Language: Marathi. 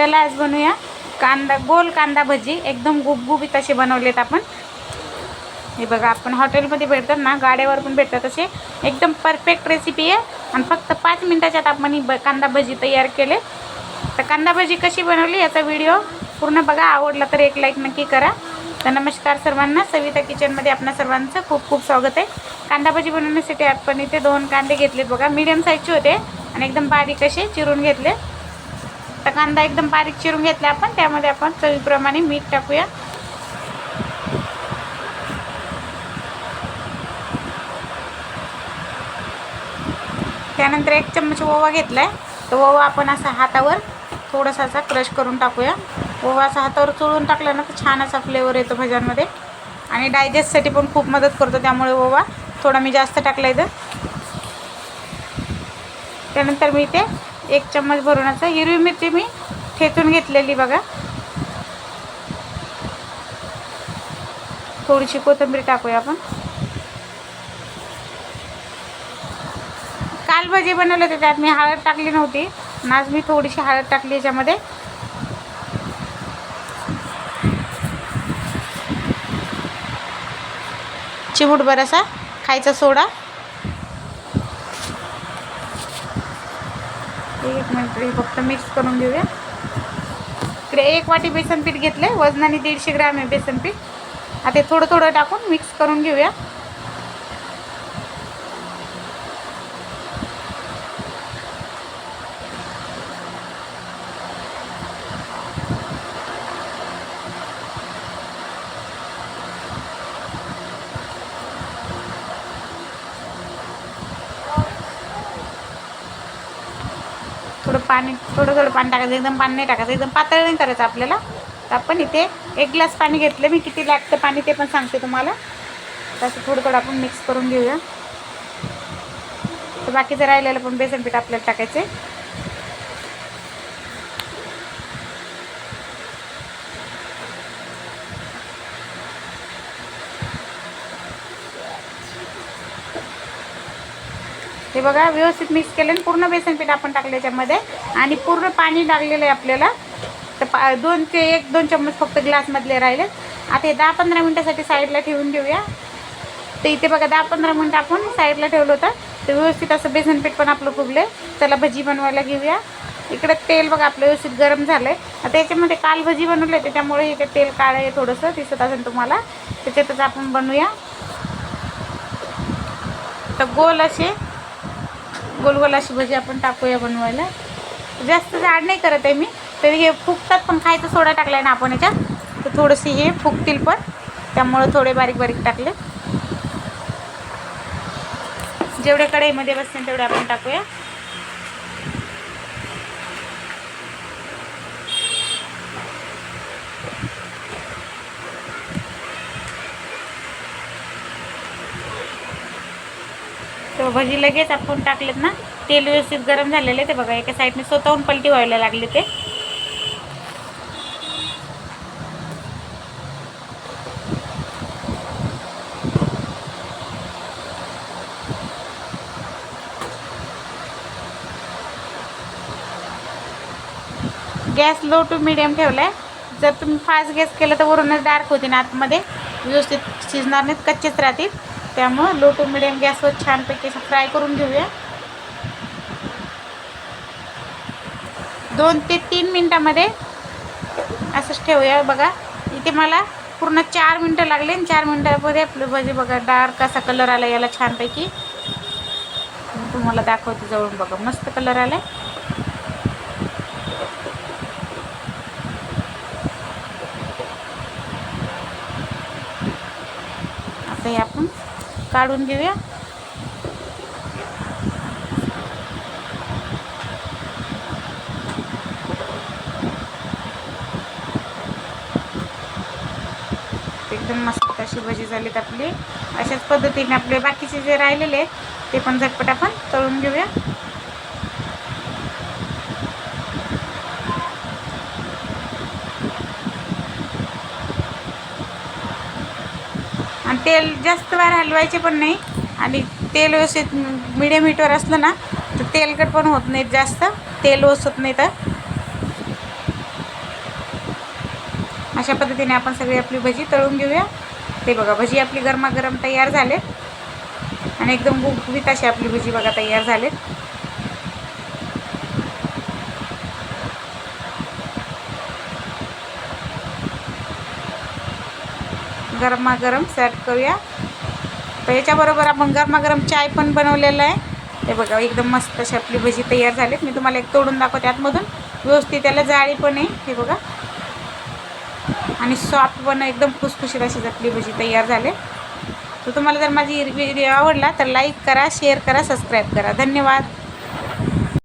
चला आज बनवूया कांदा गोल कांदा भजी. एकदम गुबगुबीत असे बनवलेत आपण. हे बघा आपण हॉटेलमध्ये भेटतात ना गाड्यावर पण भेटतात असे. एकदम परफेक्ट रेसिपी आहे. आणि फक्त पाच मिनटाच्यात आपण ब कांदा भजी तयार केले. तर कांदा भजी कशी बनवली याचा व्हिडिओ पूर्ण बघा. आवडला तर एक लाईक नक्की करा. तर नमस्कार सर्वांना. सविता किचनमध्ये आपणा सर्वांचं खूप खूप स्वागत आहे. कांदा भजी बनवण्यासाठी आपण इथे दोन कांदे घेतलेत बघा. मीडियम साईजचे होते. आणि एकदम बारीक असे चिरून घेतले तर कांदा एकदम बारीक चिरून घेतला आपण. त्यामध्ये आपण चवीप्रमाणे मीठ टाकूया. त्यानंतर एक चम्मच ओवा घेतला आहे तर ओवा आपण असा हातावर थोडासा असा क्रश करून टाकूया. ओवा असा हातावर चोळून टाकला ना तर छान असा फ्लेवर येतो भज्यांमध्ये. आणि डायजेस्टसाठी पण खूप मदत करतो त्यामुळे ओवा. थोडा मी जास्त टाकला इथं त्यानंतर मी ते एक चम्मच भरूनचा हिरवी मिरची मी ठेचून घेतलेली बघा. थोडीशी कोथिंबीर टाकूया आपण. काल भजी बनवले होते त्यात मी हळद टाकली नव्हती. आज मी थोडीशी हळद टाकली याच्यामध्ये. चिमूटभर असा खायचा सोडा. एक मिनट हे फक्त मिक्स करून घेऊया. इकडे एक वाटी बेसन पीठ घेतले वजनाने दीडशे ग्रॅम आहे बेसन पीठ आता थोडं थोडं टाकून मिक्स करून घेऊया. थोडं पाणी थोडं थोडं पाणी टाकायचं. एकदम पाणी नाही टाकायचं. एकदम पातळ नाही करायचं आपल्याला. तर आपण इथे एक ग्लास पाणी घेतलं. मी किती लागतं पाणी ते पण सांगते तुम्हाला. तसं थोडं थोडं आपण मिक्स करून घेऊया. तर बाकीचं राहिलेलं पण बेसन पीठ आपल्याला टाकायचं हे बघा व्यवस्थित मिक्स केलं आणि पूर्ण बेसन पीठ आपण टाकलं याच्यामध्ये. आणि पूर्ण पाणी लागलेलं आहे आपल्याला. तर पा दोन ते एक दोन चम्मच फक्त ग्लासमधले राहिले. आता हे दहा पंधरा मिनटासाठी साईडला ठेवून घेऊया. तर इथे बघा दहा पंधरा मिनटं आपण साईडला ठेवलं होतं. तर व्यवस्थित असं बेसन पीठ पण आपलं फुगले चला भजी बनवायला घेऊया. इकडं तेल बघा आपलं व्यवस्थित गरम झालं आहे आता याच्यामध्ये काल भजी बनवले त्याच्यामुळे इथे तेल काळं आहे थोडंसं दिसत असेल तुम्हाला. त्याच्यातच आपण बनवूया. तर गोल असे गोल गोल अशी भजी आपण टाकूया बनवायला. जास्त जाड नाही करत आहे मी तरी हे फुगतात पण खायचा सोडा टाकला आहे ना आपण याच्यात. तर थोडेसे हे फुगतील पण त्यामुळं थोडे बारीक बारीक टाकले. जेवढे कढईमध्ये बसतील तेवढे आपण टाकूया. तर भजी लगेच आपण टाकलेत ना. तेल व्यवस्थित गरम झालेले ते बघा एका साईडने स्वतःहून पलटी व्हायला लागले ते. गॅस लो टू मिडियम ठेवला आहे जर तुम्ही फास्ट गॅस केलं तर वरूनच डार्क होते ना आतमध्ये. व्यवस्थित शिजणार नाहीत कच्चेच राहतील. त्यामुळं लो टू मिडियम गॅसवर छानपैकी असं फ्राय करून घेऊया. दोन ते तीन मिनटामध्ये असंच ठेवूया बघा. इथे मला पूर्ण चार मिनटं लागले आणि चार मिनटामध्ये आपलं भजी बघा डार्क असा कलर आला याला छानपैकी. तुम्हाला दाखवते जवळून बघा मस्त कलर आला आता आपण काढून घेऊया. एकदम मस्त अशी भजी झालीत आपली. अशाच पद्धतीने आपले बाकीचे जे राहिलेले ते पण झटपट आपण तळून घेऊया. आणि तेल जास्त वार हलवायचे पण नाही. आणि तेल व्यवस्थित मिडियम हीटवर असलं ना तर तेलकट पण होत नाहीत जास्त. तेल ओसत नाही तर. अशा पद्धतीने आपण सगळी आपली भजी तळून घेऊया. ते बघा भजी आपली गरमागरम तयार झालेत. आणि एकदम गुबगुबीत अशी आपली भजी बघा तयार झालेत. गरमागरम सॅट करूया. तर याच्याबरोबर आपण गरमागरम चाय पण बनवलेला आहे. ते बघा एकदम मस्त अशी आपली भजी तयार झाली मी तुम्हाला एक तोडून दाखवते. आतमधून व्यवस्थित त्याला जाळी पण आहे. हे बघा. आणि सॉफ्ट पण एकदम खुसखुशीत अशी आपली भजी तयार झाले. तर तुम्हाला जर माझी व्हिडिओ आवडला तर लाईक करा शेअर करा सबस्क्राईब करा. धन्यवाद.